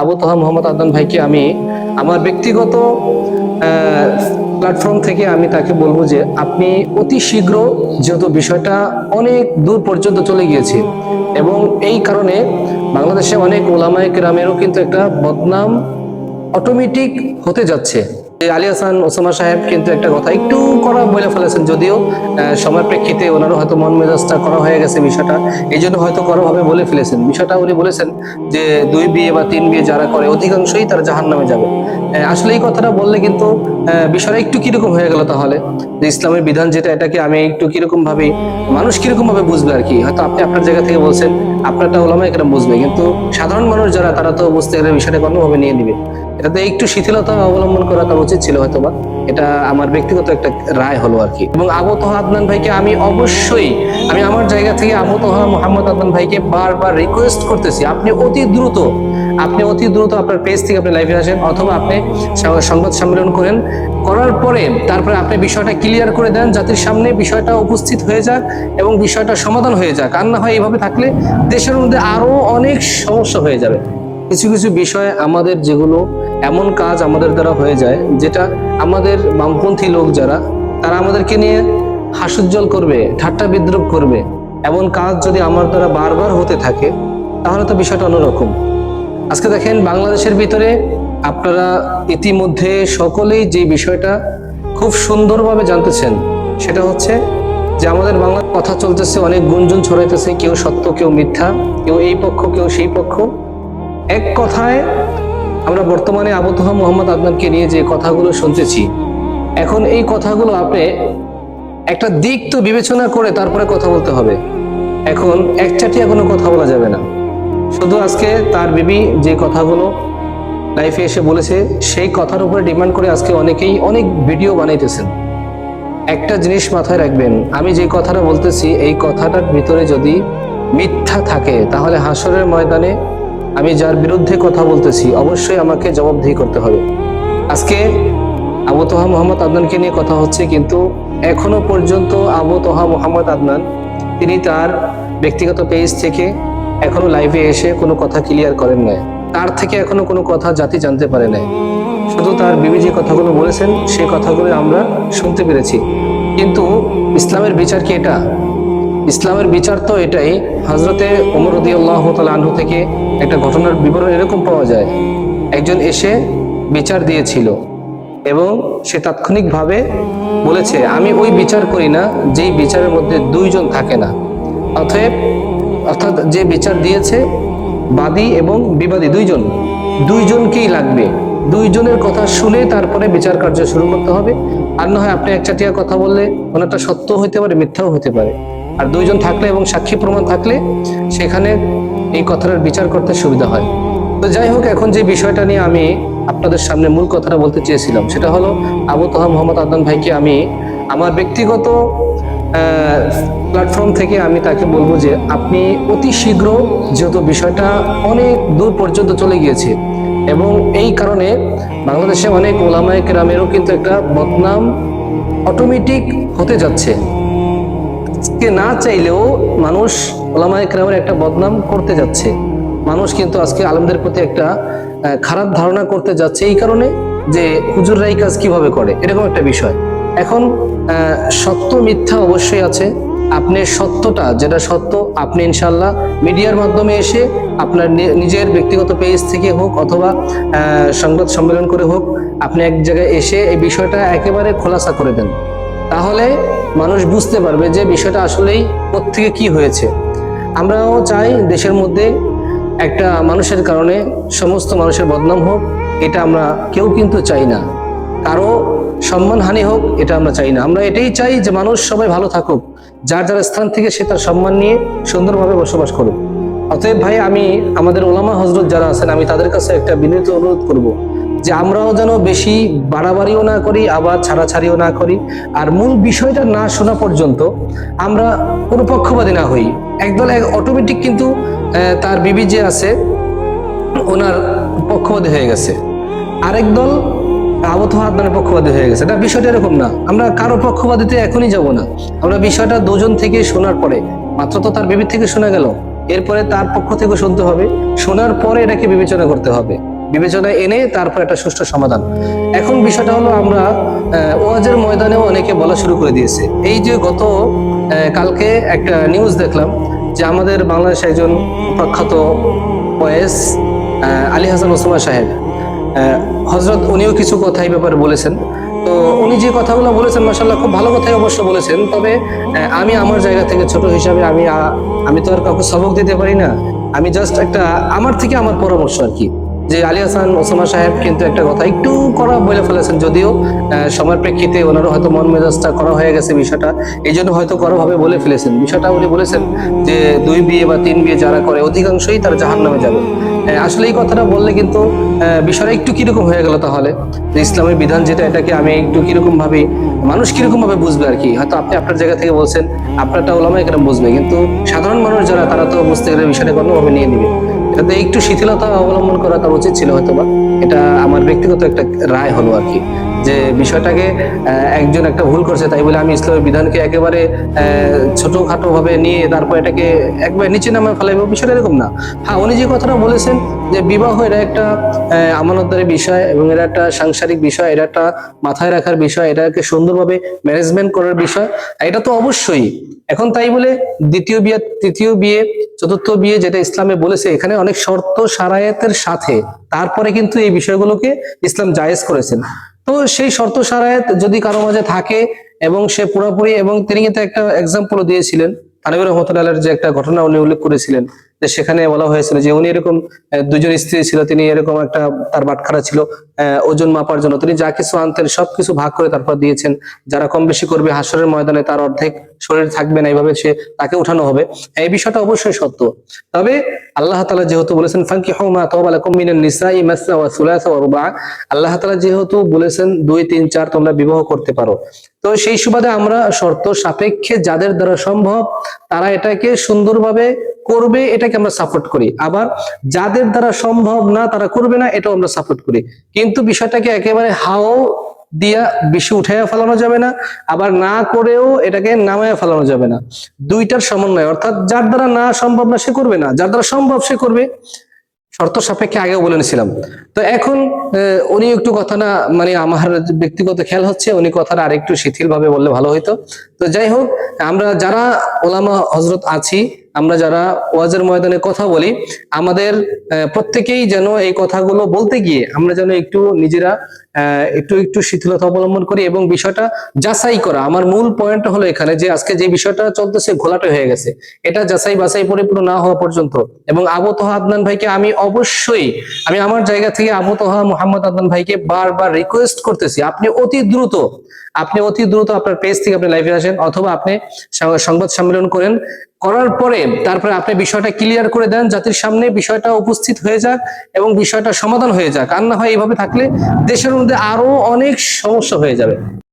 আবু তোহা মোহাম্মদ আদান ভাইকে আমি আমার ব্যক্তিগত প্ল্যাটফর্ম থেকে আমি তাকে বলব যে আপনি অতি শীঘ্র যেহেতু বিষয়টা অনেক দূর পর্যন্ত চলে গিয়েছে এবং এই কারণে বাংলাদেশে অনেক ওলামায় গ্রামেরও কিন্তু একটা বদনাম অটোমেটিক হতে যাচ্ছে। আলী হাসান ওসমা সাহেব কিন্তু একটা কথা একটু করা বলে ফেলেছেন যদিও সময়ের প্রেক্ষিতে ওনারও হয়তো মন মেজাজটা করা হয়ে গেছে বিষয়টা। এই জন্য হয়তো করা ভাবে বলে ফেলেছেন। বিষয়টা উনি বলেছেন যে, দুই বিয়ে বা তিন বিয়ে যারা করে, অধিকাংশই তারা জাহান নামে যাবে। আসলে এই কথাটা বললে কিন্তু বিষয়টা একটু কীরকম হয়ে গেল তাহলে? যে ইসলামের বিধান যেটা, এটাকে আমি একটু কীরকম ভাবে মানুষ কীরকম ভাবে বুঝবে আর কি? হয়তো আপনি আপনার জায়গা থেকে বলছেন, আপনারটা ওলামা একরম বুঝবে। কিন্তু সাধারণ মানুষ যারা, তারা তো বুঝতে গেলে বিষয়টা কোনোভাবে নিয়ে নিবে। এটাতে একটু শিথিলতা অবলম্বন করা তার উচিত ছিল হয়তো বা এটা আমার ব্যক্তিগত একটা রায় হলো আর কি। এবং আবু তোহা আদনান ভাইকে আমি অবশ্যই, আমি আমার জায়গা থেকে আবু তোহা মোহাম্মদ আদনান ভাইকে বারবার রিকোয়েস্ট করতেছি। আপনি অতি দ্রুত আপনি অতি দ্রুত আপনার পেজ থেকে আপনি লাইভে আসেন অথবা আপনি সংবাদ সম্মেলন করেন। করার পরে তারপরে আপনি বিষয়টা ক্লিয়ার করে দেন, জাতির সামনে বিষয়টা উপস্থিত হয়ে যাক এবং বিষয়টা সমাধান হয়ে যাক। আর না হয় এইভাবে থাকলে দেশের মধ্যে আরও অনেক সমস্যা হয়ে যাবে। কিছু কিছু বিষয় আমাদের যেগুলো এমন কাজ আমাদের দ্বারা হয়ে যায়, যেটা আমাদের বামপন্থী লোক যারা, তারা আমাদেরকে নিয়ে হাস্যোজ্জ্বল করবে, ঠাট্টা বিদ্রুপ করবে। এমন কাজ যদি আমার দ্বারা বারবার হতে থাকে, তাহলে তো বিষয়টা অন্যরকম। আজকে দেখেন বাংলাদেশের ভিতরে আপনারা ইতিমধ্যে সকলেই যে বিষয়টা খুব সুন্দরভাবে জানতেছেন, সেটা হচ্ছে যে আমাদের বাংলার কথা চলতেছে, অনেক গুঞ্জন ছড়াইতেছে, কেউ সত্য, কেউ মিথ্যা, কেউ এই পক্ষ, কেউ সেই পক্ষ। এক কথায় আমরা বর্তমানে আবু তোহা মোহাম্মদ আদনানকে নিয়ে যে কথাগুলো শুনতেছি, এখন এই কথাগুলো আপনি একটা দিক তো বিবেচনা করে তারপরে কথা বলতে হবে। এখন একচাটিয়া কোনো কথা বলা যাবে না। শুধু আজকে তার বিবি যে কথাগুলো লাইফে এসে বলেছে, সেই কথার উপরে ডিমান্ড করে আজকে অনেকেই অনেক ভিডিও বানাইতেছেন। একটা জিনিস মাথায় রাখবেন, আমি যে কথাটা বলতেছি, এই কথাটার ভিতরে যদি মিথ্যা থাকে, তাহলে হাসরের ময়দানে আমি যার বিরুদ্ধে কথা বলতেছি, অবশ্যই আমাকে জবাবদিহি করতে হবে। আজকে আবু তোহা মোহাম্মদ আদনানকে নিয়ে কথা হচ্ছে, কিন্তু এখনও পর্যন্ত আবু তোহা মোহাম্মদ আদনান, তিনি তার ব্যক্তিগত পেজ থেকে এখনও লাইভে এসে কোনো কথা ক্লিয়ার করেন নাই। তার থেকে এখনও কোনো কথা জাতি জানতে পারে নাই। শুধু তার বিবি যে কথাগুলো বলেছেন, সেই কথাগুলো আমরা শুনতে পেরেছি। কিন্তু ইসলামের বিচার কি এটা? ইসলামের বিচার তো এটাই হজরতে ওমর রদিয়াল্লাহ তালা আনহু থেকে একটা ঘটনার বিবরণ এরকম পাওয়া যায়। একজন এসে বিচার দিয়েছিল এবং সে তাৎক্ষণিকভাবে বলেছে, আমি ওই বিচার করি না, যেই বিচারের মধ্যে দুইজন থাকে না। অতএব অর্থাৎ যে বিচার দিয়েছে, বাদী এবং বিবাদী দুইজন, দুইজনকেই লাগবে। দুইজনের কথা শুনে তারপরে বিচার কার্য শুরু করতে হবে। আর না হয় আপনি একচাটিয়া কথা বললে ওনারটা সত্য হতে পারে, মিথ্যাও হতে পারে। আর দুইজন থাকলে এবং সাক্ষী প্রমাণ থাকলে সেখানে এই কথাটার বিচার করতে সুবিধা হয়। তো যাই হোক, এখন যে বিষয়টা নিয়ে আমি আপনাদের সামনে মূল কথাটা বলতে চেয়েছিলাম, সেটা হলো আবু তোহা মোহাম্মদ আদনান ভাইকে আমি আমার ব্যক্তিগত প্ল্যাটফর্ম থেকে আমি তাকে বলব যে আপনি অতি শীঘ্র যেহেতু বিষয়টা অনেক দূর পর্যন্ত চলে গিয়েছে এবং এই কারণে বাংলাদেশে অনেক ওলামায় কেরামেরও কিন্তু একটা বদনাম অটোমেটিক হতে যাচ্ছে। না চাইলেও মানুষ ওলামায় কেরামের একটা বদনাম করতে যাচ্ছে। মানুষ কিন্তু আজকে আলমদের প্রতি একটা খারাপ ধারণা করতে যাচ্ছে এই কারণে যে হুজুররা এই কাজ কীভাবে করে, এরকম একটা বিষয়। এখন সত্য মিথ্যা অবশ্যই আছে। আপনি সত্যটা, যেটা সত্য, আপনি ইনশাল্লাহ মিডিয়ার মাধ্যমে এসে আপনার নিজের ব্যক্তিগত পেজ থেকে হোক অথবা সংবাদ সম্মেলন করে হোক, আপনি এক জায়গায় এসে এই বিষয়টা একেবারে খোলাসা করে দেন। তাহলে মানুষ বুঝতে পারবে যে বিষয়টা আসলেই কোত্থেকে কি হয়েছে। আমরাও চাই দেশের মধ্যে একটা মানুষের কারণে সমস্ত মানুষের বদনাম হোক, এটা আমরা কেউ কিন্তু চাই না। কারও সম্মানহানি হোক, এটা আমরা চাই না। আমরা এটাই চাই যে মানুষ সবাই ভালো থাকুক। যার যার স্থান থেকে সে তার সম্মান নিয়ে সুন্দরভাবে বসবাস করুক। অতএব ভাই, আমি আমাদের ওলামা হজরত যারা আছেন, আমি তাদের কাছে একটা বিনীত অনুরোধ করব যে আমরাও যেন বেশি বাড়াবাড়িও না করি, আবার ছাড়াছাড়িও না করি। আর মূল বিষয়টা না শোনা পর্যন্ত আমরা কোনো পক্ষপাতী না হই। একদল এক অটোমেটিক কিন্তু তার বিবি যে আছে, ওনার পক্ষপাতী হয়ে গেছে। আরেক দল পক্ষপাতী হয়ে গেছে। এটা বিষয়টা এরকম না। আমরা কারও এখনই যাব না। আমরা বিষয়টা দুজন থেকে শোনার পরে, মাত্র তো তার থেকে শোনা গেল। এরপরে তার পক্ষ থেকে শুনতে হবে। শোনার পরে এটাকে বিবেচনা করতে হবে। এনে তারপর একটা সুষ্ঠু সমাধান। এখন বিষয়টা হলো আমরা ওয়াজের ময়দানেও অনেকে বলা শুরু করে দিয়েছে। এই যে গত কালকে একটা নিউজ দেখলাম যে আমাদের বাংলাদেশ একজন প্রখ্যাত ওয়েস আলী হাসান ওসমান সাহেব। হজরত উনিও কিছু কথা এই ব্যাপারে বলেছেন। তো উনি যে কথাগুলো বলেছেন মাসাল্লাহ খুব ভালো কথাই অবশ্য বলেছেন। তবে আমি আমার জায়গা থেকে ছোট হিসাবে আমি আমি তো আর কাউকে সবক দিতে পারি না। আমি জাস্ট একটা, আমার থেকে আমার পরামর্শ আর কি। যে আলী হাসান ওসামা সাহেব কিন্তু একটা কথা একটু করা বলে ফেলেছেন, যদিও সময়ের প্রেক্ষিতে ওনারও হয়তো মন মেজাজটা করা হয়ে গেছে বিষয়টা, এই জন্য হয়তো করা ভাবে বলে ফেলেছেন। বিষয়টা উনি বলেছেন যে দুই বিয়ে বা তিন বিয়ে যারা করে, অধিকাংশই তারা জাহান নামে যাবে আসলে এই কথাটা বললে কিন্তু বিষয়টা একটু কীরকম হয়ে গেল তাহলে? ইসলামের বিধান যেটা, এটাকে আমি একটু কীরকম ভাবে মানুষ কীরকম ভাবে বুঝবে আর কি? হয়তো আপনি আপনার জায়গা থেকে বলছেন, আপনারটা ওলামাই কেন বুঝবে। কিন্তু সাধারণ মানুষ যারা, তারা তো বুঝতে গেলে বিষয়টা কোনোভাবে নিয়ে নিবে। এটাতে একটু শিথিলতা অবলম্বন করা উচিত ছিল হয়তো বা এটা আমার ব্যক্তিগত একটা রায় হলো আর কি। যে বিষয়টাকে একজন একটা ভুল করছে তাই বলে আমি ইসলামের বিধানকে একেবারে ছোটখাটো ভাবে নিয়ে তারপর এটাকে একবার নিচে নামে ফেলাইবো বিষয়টা এরকম না। হ্যাঁ উনি যে কথাটা বলেছেন যে বিবাহ এটা একটা আহ, আমানতদারি বিষয় এবং এটা একটা সাংসারিক বিষয় এটা একটা মাথায় রাখার বিষয় এটাকে সুন্দরভাবে ম্যানেজমেন্ট করার বিষয় এটা তো অবশ্যই। এখন তাই বলে দ্বিতীয় বিয়ে তৃতীয় বিয়ে চতুর্থ বিয়ে যেটা ইসলামে বলেছে এখানে অনেক শর্ত সারায়াতের সাথে তারপরে কিন্তু এই বিষয়গুলোকে ইসলাম জায়েজ করেছেন। তো সেই শর্ত সারায়াত যদি কারও মাঝে থাকে এবং সে পুরোপুরি এবং তিনি কিন্তু একটা এক্সাম্পলও দিয়েছিলেন তানবির রহমতুল্লাহ যে একটা ঘটনা উনি উল্লেখ করেছিলেন। যে সেখানে বলা হয়েছিল যে উনি এরকম দুজন স্ত্রী ছিল, তিনি এরকম একটা, তার বাটখারা ছিল ওজন মাপার জন্য। তিনি যা কিছু আনতেন, সবকিছু ভাগ করে তারপর দিয়েছেন। যারা কম বেশি করবে হাসরের ময়দানে তার অর্ধেক শরীর থাকবে না, এইভাবে সে তাকে উঠানো হবে। এই বিষয়টা অবশ্যই সত্য। তবে আল্লাহ তালা যেহেতু বলেছেন ফাঙ্কি হৌমা আল্লাহ তালা যেহেতু বলেছেন, দুই, তিন, চার তোমরা বিবাহ করতে পারো। তো সেই সুবাদে আমরা শর্ত সাপেক্ষে যাদের দ্বারা সম্ভব, তারা এটাকে সুন্দরভাবে করবে, এটাকে আমরা সাপোর্ট করি। আবার যাদের দ্বারা সম্ভব না, তারা করবে না, এটাও আমরা সাপোর্ট করি। কিন্তু বিষয়টাকে একেবারে হাও দিয়া বেশি উঠাইয়া ফেলানো যাবে না, আবার না করেও এটাকে নামাইয়া ফেলানো যাবে না। দুইটার সমন্বয়, অর্থাৎ যার দ্বারা না সম্ভব না, সে করবে না। যার দ্বারা সম্ভব, সে করবে। শর্ত সাপেক্ষে আগেও বলে নিয়েছিলাম তো এখন উনি একটু কথা না মানে আমার ব্যক্তিগত খেয়াল হচ্ছে, উনি কথাটা আরেকটু শিথিল ভাবে বললে ভালো হইতো। তো যাই হোক, আমরা যারা ওলামা হজরত আছি আমরা যারা ওয়াজের ময়দানে কথা বলি, আমাদের প্রত্যেকেই যেন এই কথাগুলো বলতে গিয়ে আমরা যেন একটু নিজেরা একটু একটু শিথিলতা অবলম্বন করি এবং বিষয়টা যাচাই করা। আমার মূল পয়েন্ট হলো এখানে যে আজকে যে বিষয়টা চলতেছে ঘোলাটে হয়ে গেছে। এটা যাচাই বাছাই পরিপূর্ণ না হওয়া পর্যন্ত। এবং আবু তোহা আদনান ভাইকে আমি অবশ্যই, আমি আমার জায়গা থেকে আবু তোহা মোহাম্মদ আদনান ভাইকে বারবার রিকোয়েস্ট করতেছি। আপনি অতি দ্রুত, আপনি অতি দ্রুত আপনার পেজ থেকে আপনি লাইভে আসেন অথবা আপনি সংবাদ সম্মেলন করেন। করার পরে তারপরে আপনি বিষয়টা ক্লিয়ার করে দেন, জাতির সামনে বিষয়টা উপস্থিত হয়ে যাক এবং বিষয়টা সমাধান হয়ে যাক। আর না হয় এইভাবে থাকলে দেশের মধ্যে আরও অনেক সমস্যা হয়ে যাবে।